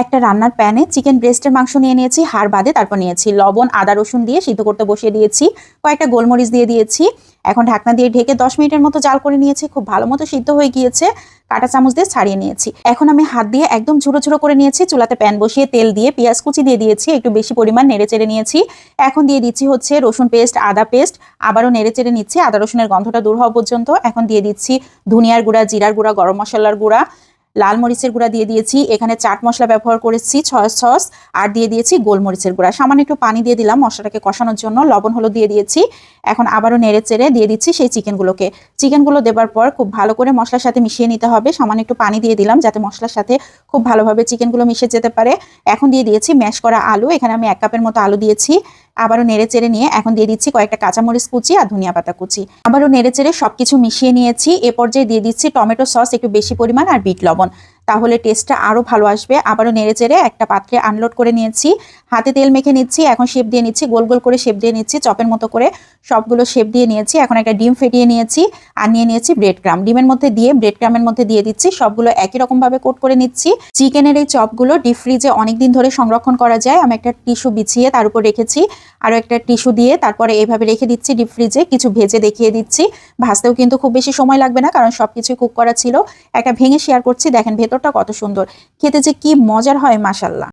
একটা রান্নার প্যানে চিকেন ব্রেস্টের মাংস নিয়ে নিয়েছি, হাড় বাদে তারপর নিয়েছি লবণ, আদা, রসুন দিয়ে সিদ্ধ করতে বসিয়ে দিয়েছি, কয়েকটা গোলমরিচ দিয়ে দিয়েছি। এখন ঢাকনা দিয়ে ঢেকে দশ মিনিটের মতো জাল করে নিয়েছি, খুব ভালো মতো সিদ্ধ হয়ে গিয়েছে, কাঁটা চামচ দিয়ে ছাড়িয়ে নিয়েছি। এখন আমি হাত দিয়ে একদম ঝুড়ো ঝুড়ো করে নিয়েছি, চুলাতে প্যান বসিয়ে তেল দিয়ে পেঁয়াজ কুচি দিয়ে দিয়েছি, একটু বেশি পরিমাণ নেড়ে চেড়ে নিয়েছি। এখন দিয়ে দিচ্ছি হচ্ছে রসুন পেস্ট, আদা পেস্ট, আবারও নেড়ে চেড়ে নিচ্ছি, আদা রসুনের গন্ধটা দূর হওয়া পর্যন্ত। এখন দিয়ে দিচ্ছি ধনিয়ার গুঁড়া, জিরার গুঁড়া, গরম মশলার গুঁড়া। লাল মরিচের গুঁড়া দিয়ে দিয়েছি। এখানে চাট মশলা ব্যবহার করেছি ছয় সস আর দিয়ে দিয়েছি গোলমরিচের গুঁড়া। সামান্য একটু পানি দিয়ে দিলাম মশলাটাকে কষানোর জন্য। লবণ, হলুদ দিয়ে দিয়েছি। এখন আবারও নেড়ে চেড়ে দিয়ে দিচ্ছি সেই চিকেনগুলোকে। চিকেনগুলো দেবার পর খুব ভালো করে মশলার সাথে মিশিয়ে নিতে হবে। সামান্য একটু পানি দিয়ে দিলাম যাতে মশলার সাথে খুব ভালোভাবে চিকেনগুলো মিশে যেতে পারে। এখন দিয়ে দিয়েছি ম্যাশ করা আলু। এখানে আমি এক কাপের মতো আলু দিয়েছি। আবারও নেড়ে চেড়ে নিয়ে এখন দিয়ে দিচ্ছি কয়েকটা কাঁচামরিচ কুচি আর ধনিয়া পাতা কুচি। আবারও নেড়ে চেড়ে সবকিছু মিশিয়ে নিয়েছি। এ পর্যায়ে দিয়ে দিচ্ছি টমেটো সস, একটু বেশি পরিমাণ আর বিট লবণ। তাহলে টেস্টটা আরও ভালো আসবে। আবারও নেড়ে চেড়ে একটা পাত্রে আনলোড করে নিয়েছি। হাতে তেল মেখে নিচ্ছি, এখন শেপ দিয়ে নিচ্ছি, গোল গোল করে শেপ দিয়ে নিচ্ছি, চপের মতো করে সবগুলো শেপ দিয়ে নিয়েছি। এখন একটা ডিম ফেটিয়ে নিয়েছি আর নিয়ে নিয়েছি ব্রেড ক্রাম ডিমের মধ্যে দিয়ে ব্রেড ক্রামের মধ্যে দিয়ে দিচ্ছি, সবগুলো একই রকম ভাবে কোট করে নিচ্ছি। চিকেনের এই চপগুলো ডিপ ফ্রিজে অনেকদিন ধরে সংরক্ষণ করা যায়। আমি একটা টিস্যু বিছিয়ে তার উপর রেখেছি। আরও একটা টিস্যু দিয়ে তারপরে এইভাবে রেখে দিচ্ছি ডিপ ফ্রিজে কিছু ভেজে দেখিয়ে দিচ্ছি। ভাজতেও কিন্তু খুব বেশি সময় লাগবে না, কারণ সব কিছুই কুক করা ছিল। একটা ভেঙে শেয়ার করছি। দেখেন ভেতরটা কত সুন্দর। খেতে যে কি মজার হয় মাসাল্লাহ